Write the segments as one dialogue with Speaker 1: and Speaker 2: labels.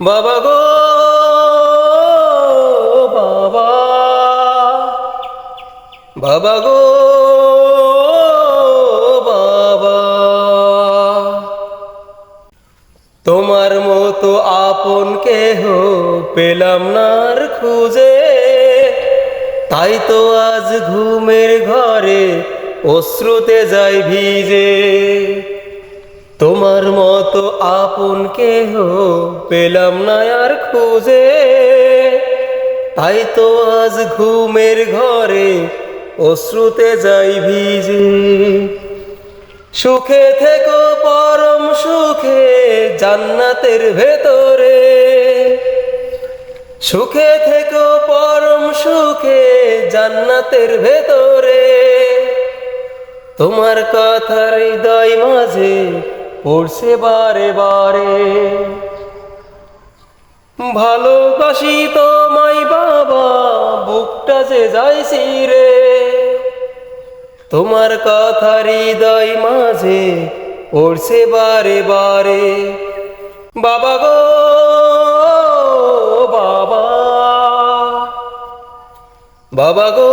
Speaker 1: বাবা গো, বাবা। বাবা গো, বাবা। তোমার মতো আপন কেহ পেলাম না আর খুঁজে। তাই তো আজ ঘুমের ঘরে অশ্রুতে যাই ভিজে। তোমার আপন কেহ পেলাম না আর খুঁজে। তাই তো আজ ঘুমের ঘরে অশ্রুতে যাই ভিজে। সুখে থেকো পরম সুখে জান্নাতের ভেতরে। সুখে থেকো পরম সুখে জান্নাতের ভেতরে। তোমার কথা হৃদয় মাঝে পড়ছে বারে বারে। ভালোবাসি তোমায় বাবা, বুকটা যে যাইছি রে তোমার কথা হৃদয় মাঝে পড়ছে বারে বারে। বাবা গো, বাবা। বাবা গো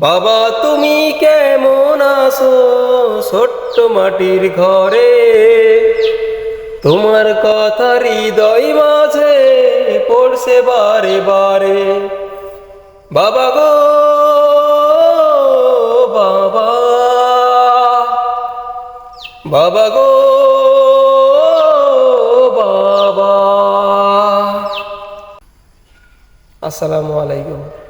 Speaker 1: বাবা, তুমি কেমন আছো? ছোট্ট মাটির ঘরে। তোমার কথা হৃদয় মাঝে পড়ছে বারে বারে। বাবা গো, বাবা। বাবা গো, বাবা। আসসালামু আলাইকুম।